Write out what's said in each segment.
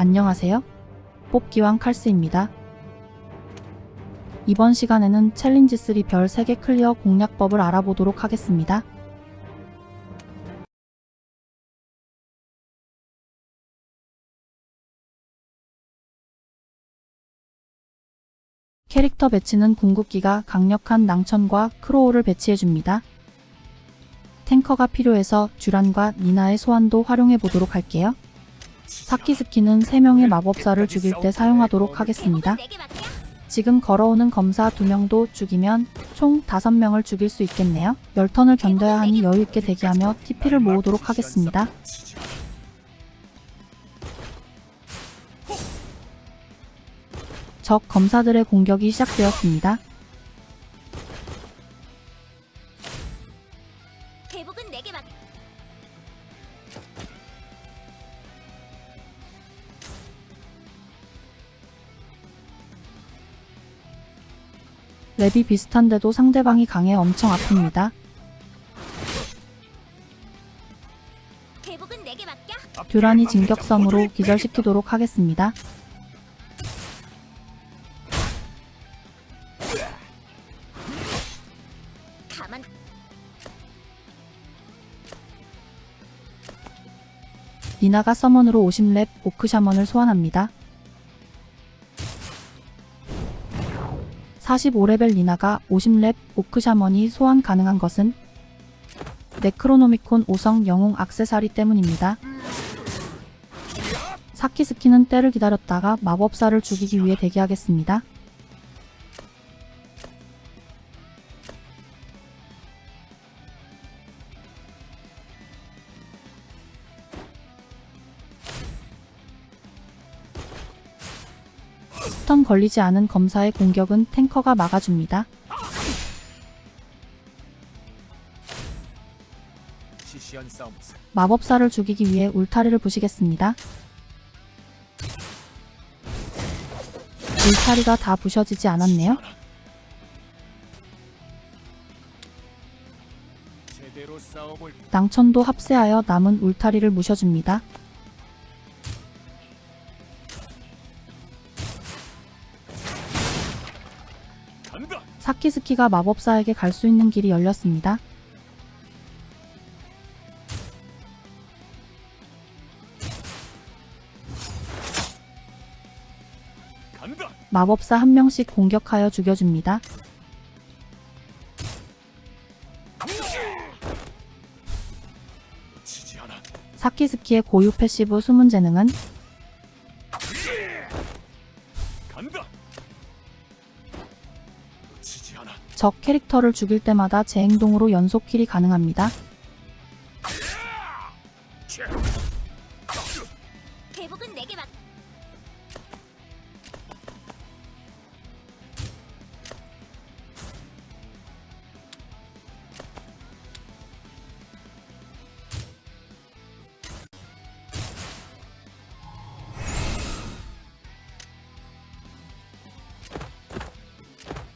안녕하세요. 뽑기왕 칼스입니다. 이번 시간에는 챌린지 3 별 3개 클리어 공략법을 알아보도록 하겠습니다. 캐릭터 배치는 궁극기가 강력한 낭천과 크로우를 배치해줍니다. 탱커가 필요해서 듀란과 니나의 소환도 활용해 보도록 할게요. 사키스키는 3명의 마법사를 죽일 때 사용하도록 하겠습니다. 지금 걸어오는 검사 2명도 죽이면 총 5명을 죽일 수 있겠네요. 열턴을 견뎌야 하니 여유있게 대기하며 TP를 모으도록 하겠습니다. 적 검사들의 공격이 시작되었습니다. 랩이 비슷한데도 상대방이 강해 엄청 아픕니다. 듀란이 진격섬으로 기절시키도록 하겠습니다. 니나가 서먼으로 50렙 오크 샤먼을 소환합니다. 45레벨 니나가 50렙 오크 샤먼이 소환 가능한 것은 네크로노미콘 5성 영웅 악세사리 때문입니다. 사키스키는 때를 기다렸다가 마법사를 죽이기 위해 대기하겠습니다. 걸리지 않은 검사의 공격은 탱커가 막아줍니다. 마법사를 죽이기 위해 울타리를 부시겠습니다. 울타리가 다 부셔지지 않았네요. 낭천도 합세하여 남은 울타리를 무셔줍니다. 사키스키가 마법사에게 갈 수 있는 길이 열렸습니다. 마법사 한 명씩 공격하여 죽여줍니다. 사키스키의 고유 패시브 숨은 재능은 적 캐릭터를 죽일 때마다 제 행동으로 연속 킬이 가능합니다.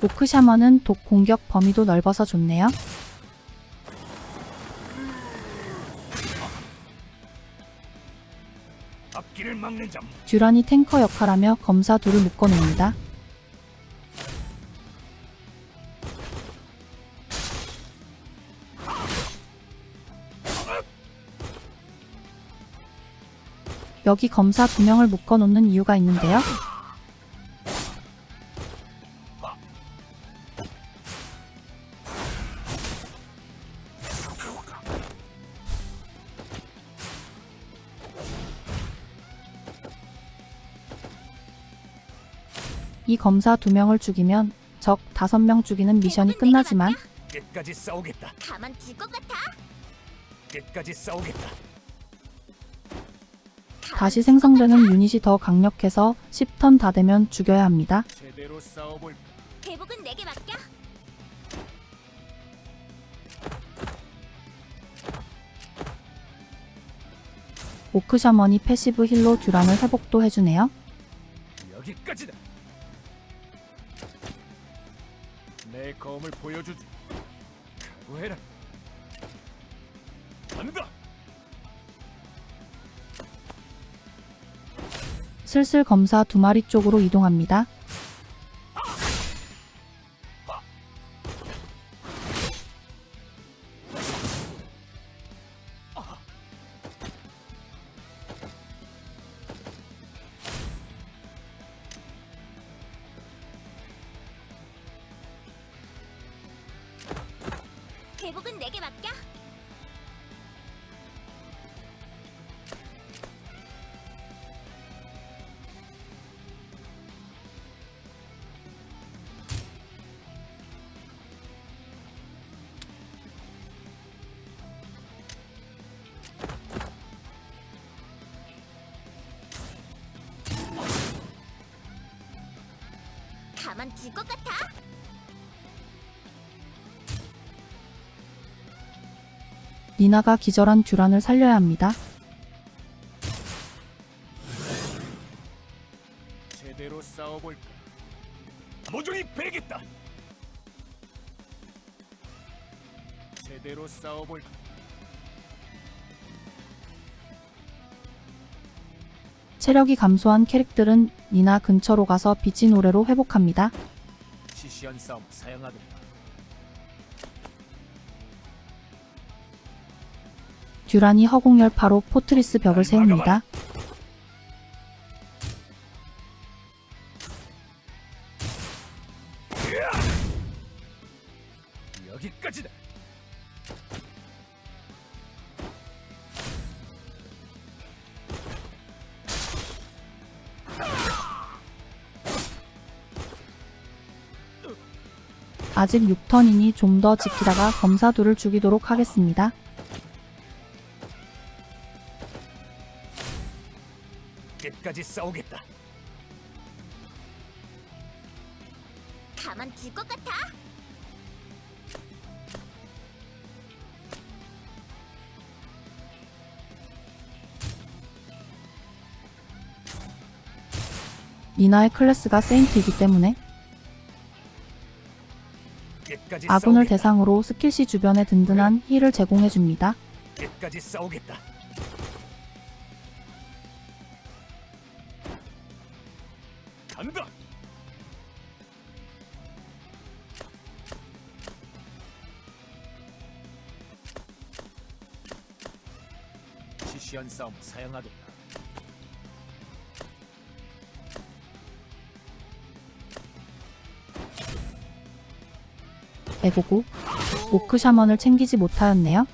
오크 샤먼은 독 공격 범위도 넓어서 좋네요. 듀란이 탱커 역할하며 검사 둘을 묶어놓습니다. 여기 검사 두 명을 묶어놓는 이유가 있는데요. 이 검사 두 명을 죽이면 적 다섯 명 죽이는 미션이 끝나지만 끝까지 싸우겠다. 가만 둘것 같아. 끝까지 싸우겠다. 다시 생성되는 유닛이 더 강력해서 10턴 다 되면 죽여야 합니다. 제대로 싸워볼 대복은 내게 맡겨. 오크 샤먼이 패시브 힐로 듀란을 회복도 해주네요. 여기까지다. 내 검을 보여주지. 각오해라. 간다. 슬슬 검사 두 마리 쪽으로 이동합니다. 대복은 내게 맡겨. 가만 둘 것 같아? 니나가 기절한 듀란을 살려야 합니다. 제대로 싸워볼까? 모종이 베겠다. 제대로 싸워볼까? 체력이 감소한 캐릭들은 니나 근처로 가서 빛의 노래로 회복합니다. 시시한 싸움 사양하겠다. 듀란이 허공 열파로 포트리스 벽을 세웁니다. 여기까지다. 아직 6턴이니 좀 더 지키다가 검사두를 죽이도록 하겠습니다. 끝까지 싸우겠다. 가만 둘 것 같아? 니나의 클래스가 세인트이기 때문에 끝까지 아군을 싸우겠다. 대상으로 스킬시 주변에 든든한 힐을 제공해줍니다. 끝까지 싸우겠다. 시시한 싸움 사양하겠다. 에고고 오크 샤먼을 챙기지 못하였네요.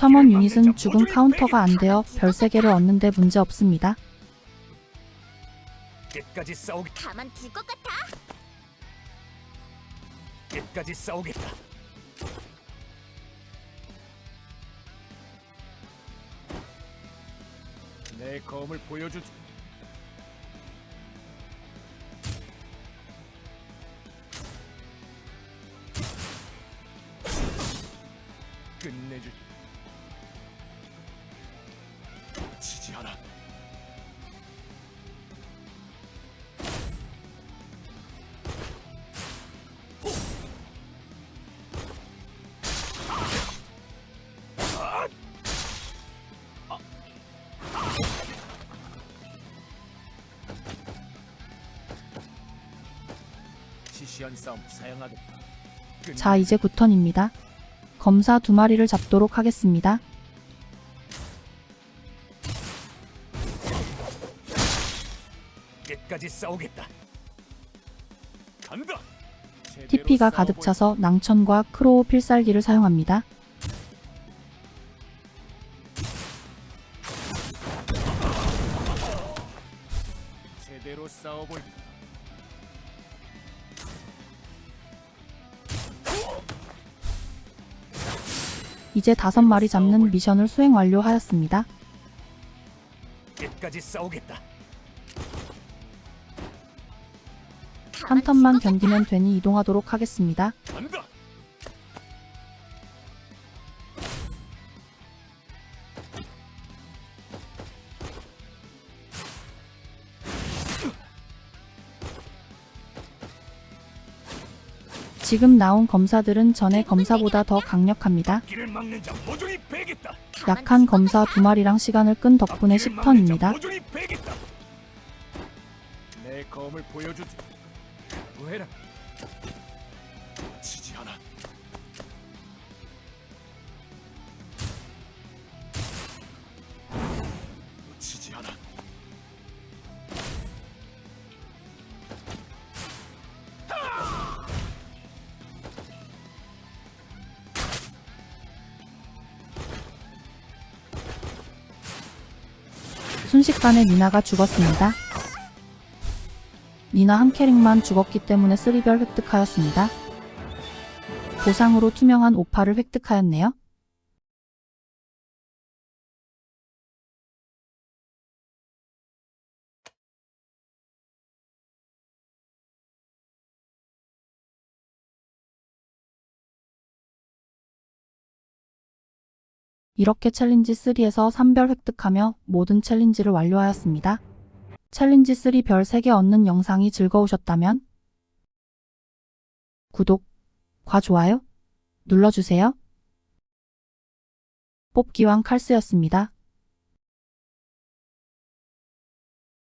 샤먼 유닛은 죽은 카운터가 안 되어 별 3개를 얻는데 문제 없습니다. 끝까지 싸우겠. 가만 둘 것 같아? 끝까지 싸우겠다. 내 검을 보여주지. 끝내주 지. 지지 않아. 시시한 싸움 사양하겠다. 끝내- 자 이제 9턴입니다. 검사 두 마리를 잡도록 하겠습니다. 끝까지 싸우겠다. 간다. TP가 가득 차서 낭천과 크로우 필살기를 사용합니다. 제대로 싸워볼. 이제 다섯 마리 잡는 미션을 수행 완료하였습니다. 끝까지 싸우겠다. 한 턴만 견디면 되니 이동하도록 하겠습니다. 지금 나온 검사들은 전에 검사보다 더 강력합니다. 약한 검사 두 마리랑 시간을 끈 덕분에 10턴입니다. 내 검을 보여주지. 뭐해라. 치지 않아. 치지 않아. 순식간에 니나가 죽었습니다. 니나 한 캐릭만 죽었기 때문에 쓰리별 획득하였습니다. 보상으로 투명한 오파를 획득하였네요. 이렇게 챌린지 3에서 3별 획득하며 모든 챌린지를 완료하였습니다. 챌린지 3 별 3개 얻는 영상이 즐거우셨다면 구독과 좋아요 눌러주세요. 뽑기왕 칼스였습니다.